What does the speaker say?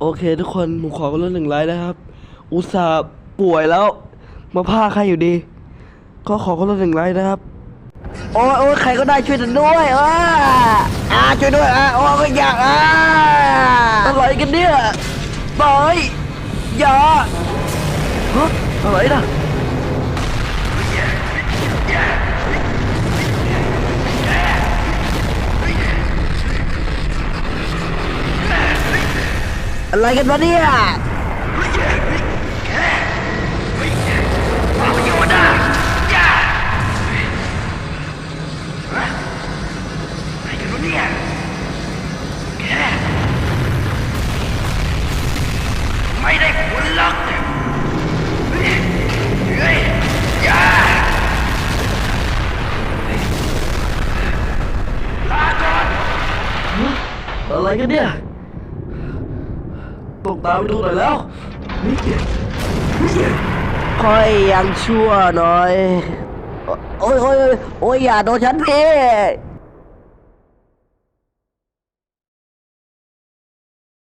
โอเคทุกคนผมขอคนละหนึ่งไลค์นะครับ อุตส่าห์ป่วยแล้ว มาพาใครอยู่ดี ก็ขอคนละหนึ่งไลค์นะครับ โอ้ยโอ้ยใครก็ได้ช่วยฉันด้วยเอออ่าช่วยด้วยอะโอ้ยไม่อยากอ่าอะไรกันเนี่ยบอยอย่าฮะอะไรนะ อะไรกันวะเนี่ย ไม่ได้ผลลักเฮ้ยเฮ้ยอย่าลาก่อน อะไรกันเนี่ย ต้องตามไปดูหน่อยแล้วเฮ้ยเฮ้ยค่อยยังชั่วหน่อย โอ้ยโอ้ยโอ้ยโอ้ยอย่าโดนฉันพี่